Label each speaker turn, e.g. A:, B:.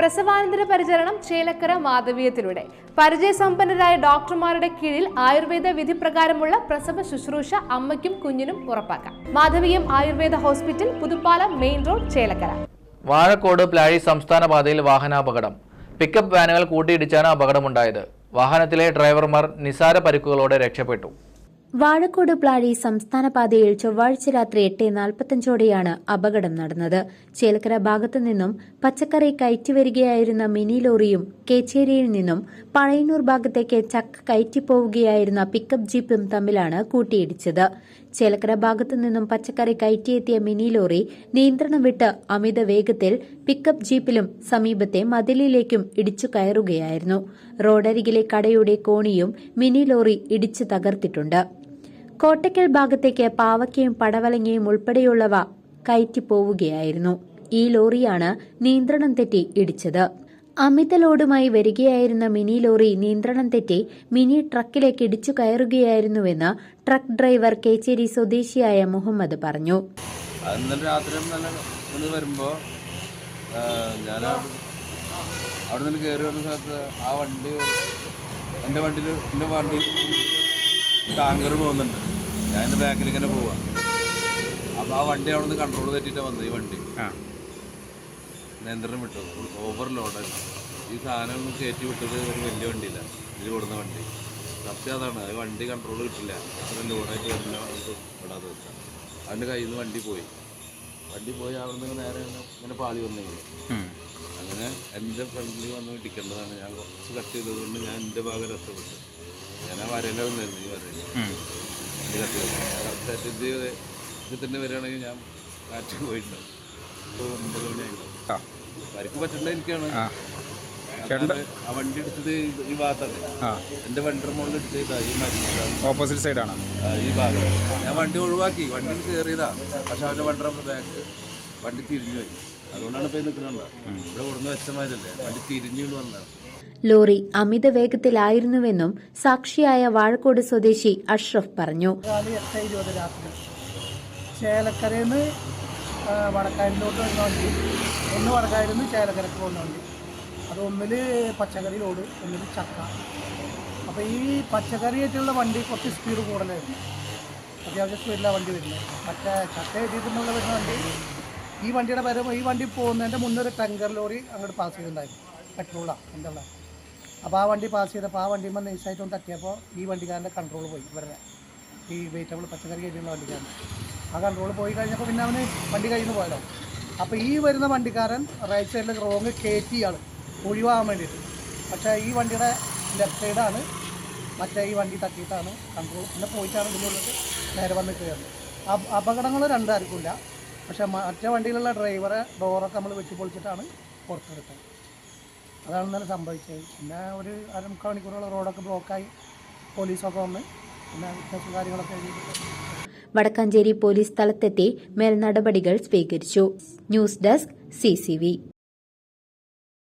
A: പ്രസവാനന്തര പരിചരണം ചേലക്കര മാധവീയത്തിലൂടെ. പരിചയസമ്പന്നരായ ഡോക്ടർമാരുടെ കീഴിൽ ആയുർവേദ വിധി പ്രകാരമുള്ള പ്രസവ ശുശ്രൂഷ അമ്മയ്ക്കും കുഞ്ഞിനും ഉറപ്പാക്കാം. Madhaveeyam Ayurveda hospital Puthuppalam main road Chelakkara.
B: Vazhakkode Plazhi സംസ്ഥാന പാതയിൽ വാഹനാപകടം. പിക്കപ്പ് വാനുകൾ കൂട്ടിയിടിച്ചാണ് അപകടമുണ്ടായത്. വാഹനത്തിലെ ഡ്രൈവർമാർ നിസാര പരിക്കുകളോടെ രക്ഷപ്പെട്ടു.
C: വാഴക്കോട് പ്ലാഴി സംസ്ഥാന പാതയിൽ ചൊവ്വാഴ്ച രാത്രി എട്ട് നാൽപ്പത്തഞ്ചോടെയാണ് അപകടം നടന്നത്. ചേലക്കര ഭാഗത്തു നിന്നും പച്ചക്കറി കയറ്റിവരികയായിരുന്ന മിനി ലോറിയും കേച്ചേരിയിൽ നിന്നും പഴയന്നൂർ ഭാഗത്തേക്ക് ചക്ക കയറ്റിപ്പോവുകയായിരുന്ന പിക്കപ്പ് ജീപ്പും തമ്മിലാണ് കൂട്ടിയിടിച്ചത്. ചേലക്കര ഭാഗത്തു നിന്നും പച്ചക്കറി കയറ്റിയെത്തിയ മിനി ലോറി നിയന്ത്രണം വിട്ട് അമിത വേഗത്തിൽ പിക്കപ്പ് ജീപ്പിലും സമീപത്തെ മതിലിലേക്കും ഇടിച്ചു കയറുകയായിരുന്നു. റോഡരികിലെ കടയുടെ കോണിയും മിനി ലോറി ഇടിച്ചു തകർത്തിട്ടുണ്ട്. കോട്ടയ്ക്കൽ ഭാഗത്തേക്ക് പാവയ്ക്കയും പടവലങ്ങയും ഉൾപ്പെടെയുള്ളവ കയറ്റിപ്പോവുകയായിരുന്നു. ഈ ലോറിയാണ് നിയന്ത്രണം തെറ്റി ഇടിച്ചത്. അമിത ലോഡുമായി വരികയായിരുന്ന മിനി ലോറി നിയന്ത്രണം തെറ്റി മിനി ട്രക്കിലേക്ക് ഇടിച്ചു കയറുകയായിരുന്നുവെന്ന് ട്രക്ക് ഡ്രൈവർ കേച്ചേരി സ്വദേശിയായ മുഹമ്മദ് പറഞ്ഞു.
D: അത് ഇന്നലെ രാത്രി ഞാൻ അവിടെ നിന്ന് വരുന്ന ആ വണ്ടി വണ്ടിയിൽ വണ്ടി ടാങ്കർ പോകുന്നുണ്ട്. ഞാൻ എന്റെ ബാക്കിൽ ഇങ്ങനെ പോവാ. അപ്പോൾ ആ വണ്ടി അവിടെ നിന്ന് കൺട്രോൾ തെറ്റിട്ട് വന്നത് ഈ വണ്ടി. നിയന്ത്രണം വിട്ടു ഓവർ ലോഡായി ഈ സാധനം ഒന്ന് കയറ്റി വിട്ടത് ഒരു വലിയ വണ്ടിയില്ല. ഇതിൽ കൊടുന്ന വണ്ടി. സത്യം അതാണ്. അത് വണ്ടി കൺട്രോൾ കിട്ടില്ല. അത്ര ലോഡായിട്ട് വരുന്ന വിടാതെ വെച്ചാൽ അവന്റെ കയ്യിൽ നിന്ന് വണ്ടി പോയി. വണ്ടി പോയി അവിടെ നിന്ന് നേരെ ഇങ്ങനെ പാളി വന്നു അങ്ങനെ എന്റെ ഫ്രണ്ടിൽ വന്ന് ഇടിക്കേണ്ടതാണ്. ഞാൻ കുറച്ച് കട്ട് ചെയ്തതുകൊണ്ട് ഞാൻ എന്റെ ഭാഗം രക്ഷപ്പെട്ടു. ഞാൻ ആ വരേന്റെ വന്നായിരുന്നു ഈ വരയിൽ ഇത് തന്നെ വരികയാണെങ്കിൽ ഞാൻ കാറ്റ് പോയിട്ടുണ്ടാവും ഒമ്പത് മണിയായിട്ടുണ്ടാവും പരിക്ക് പറ്റേണ്ട എനിക്കാണ് ആ. വണ്ടി എടുത്തത് ഈ ഭാഗത്താണ്. എന്റെ വണ്ടിയുടെ മുകളിൽ എടുത്തതാ ഈ
E: ഓപ്പോസിറ്റ് സൈഡാണ്
D: ഈ ഭാഗം. ഞാൻ വണ്ടി ഒഴിവാക്കി. വണ്ടി കയറിയതാ. പക്ഷെ അവന്റെ വണ്ടിയുടെ ബാക്ക് വണ്ടി തിരിഞ്ഞു പോയി. അതുകൊണ്ടാണ് ഇപ്പൊ നിൽക്കുന്നുണ്ടോ ഇവിടെ കൊടുന്ന് വെച്ചമാരല്ലേ വണ്ടി തിരിഞ്ഞു വന്നതാണ്.
C: ലോറി അമിത വേഗത്തിലായിരുന്നുവെന്നും സാക്ഷിയായ വാഴക്കോട് സ്വദേശി അഷ്റഫ് പറഞ്ഞു.
F: ചേലക്കരയിൽ നിന്ന് വടക്കാരിലോട്ട് വരുന്ന വണ്ടി. ഒന്ന് വടക്കാരിൽ ചേലക്കരക്ക് പോകുന്ന അത് ഒന്നിൽ പച്ചക്കറി ലോഡ് ഒന്നിൽ ചക്ക. അപ്പോൾ ഈ പച്ചക്കറിയായിട്ടുള്ള വണ്ടി കുറച്ച് സ്പീഡ് കൂടുതലായിരുന്നു. അത്യാവശ്യം സ്പീഡിലാണ് വണ്ടി വരുന്നത്. മറ്റേ ചക്ക എഴുതിയിട്ടുള്ള വരുന്ന വണ്ടി. ഈ വണ്ടിയുടെ പരമ ഈ വണ്ടി പോകുന്നതിന്റെ മുന്നൊരു ടാങ്കർ ലോറി അങ്ങോട്ട് പാസ് ചെയ്തിട്ടുണ്ടായിരുന്നു. പെട്രോളാണ് എന്റെ ഉള്ള അപ്പോൾ ആ വണ്ടി പാസ് ചെയ്തപ്പോൾ ആ വണ്ടിയുമ്പോൾ നൈസായിട്ട് ഒന്ന് തട്ടിയപ്പോൾ ഈ വണ്ടിക്കാരന്റെ കൺട്രോൾ പോയി ഇവരുടെ ഈ വെജിറ്റബിൾ പച്ചക്കറി കഴിഞ്ഞുള്ള വണ്ടിക്കാരൻ. ആ കൺട്രോൾ പോയി കഴിഞ്ഞപ്പോൾ പിന്നെ അവന് വണ്ടി കഴിഞ്ഞ് നിന്ന് അപ്പോൾ ഈ വരുന്ന വണ്ടിക്കാരൻ റൈറ്റ് സൈഡിൽ റോങ് കയറ്റിയാണ് ഒഴിവാകാൻ വേണ്ടിയിട്ട്. പക്ഷേ ഈ വണ്ടിയുടെ ലെഫ്റ്റ് സൈഡാണ് മറ്റേ ഈ വണ്ടി തട്ടിയിട്ടാണ് കൺട്രോൾ പിന്നെ പോയിട്ടാണ് ഇതിനുള്ളിൽ നേരെ വന്ന് കയറുന്നത്. അപ- അപകടങ്ങൾ രണ്ടായിരിക്കില്ല പക്ഷേ മറ്റേ വണ്ടിയിലുള്ള ഡ്രൈവറെ ഡോറൊക്കെ നമ്മൾ വെച്ച് പൊളിച്ചിട്ടാണ് പുറത്തെടുത്തത്. അതാണ് ഇന്നലെ സംഭവിച്ചത്. പിന്നെ ഒരു അരമുക്കാൽ മണിക്കൂറോളം റോഡൊക്കെ ബ്ലോക്കായി പോലീസൊക്കെ വന്ന് പിന്നെ വ്യത്യാസം കാര്യങ്ങളൊക്കെ
C: വടക്കാഞ്ചേരി പോലീസ് സ്ഥലത്തെത്തി മേൽനടപടികൾ സ്വീകരിച്ചു. News desk C